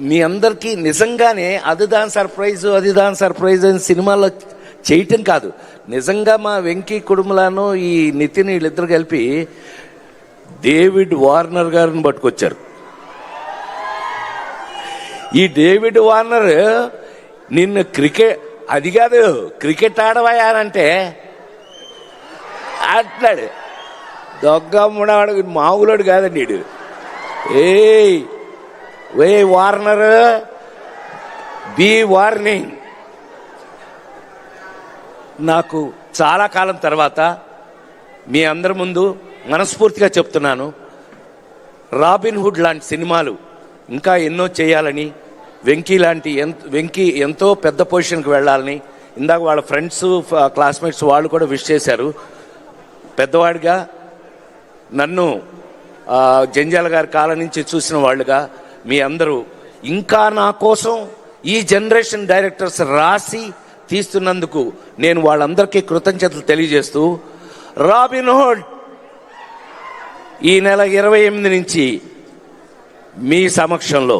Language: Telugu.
మీ అందరికీ నిజంగానే అది దాని సర్ప్రైజ్ అది దాని సర్ప్రైజ్ అని సినిమాలో చేయటం కాదు. నిజంగా మా వెంకీ కుడుములను ఈ నితిన్ వీళ్ళిద్దరు కలిపి డేవిడ్ వార్నర్ గారిని పట్టుకొచ్చారు. ఈ డేవిడ్ వార్నర్ నిన్ను క్రికెట్ అది కాదు క్రికెట్ ఆడవయానంటే అట్లాడు దొగ్గమ్మడాడు మామూలుడు కాదండి వీడు. ఏయ్! వే వార్నర్? Be warning. నాకు చాలా కాలం తర్వాత మీ అందరి ముందు మనస్ఫూర్తిగా చెప్తున్నాను. రాబిన్ హుడ్ లాంటి సినిమాలు ఇంకా ఎన్నో చేయాలని వెంకీ లాంటి ఎంత వెంకీ ఎంతో పెద్ద పొజిషన్కి వెళ్ళాలని ఇందాక వాళ్ళ ఫ్రెండ్స్ క్లాస్మేట్స్ వాళ్ళు కూడా విష్ చేశారు. పెద్దవాడిగా నన్ను జంజాల గారి కాలం నుంచి చూసిన వాళ్ళుగా మీ అందరూ ఇంకా నా కోసం ఈ జనరేషన్ డైరెక్టర్స్ రాసి తీస్తున్నందుకు నేను వాళ్ళందరికీ కృతజ్ఞతలు తెలియజేస్తూ రాబిన్ హోల్డ్ ఈ నెల ఇరవై ఎనిమిది నుంచి మీ సమక్షంలో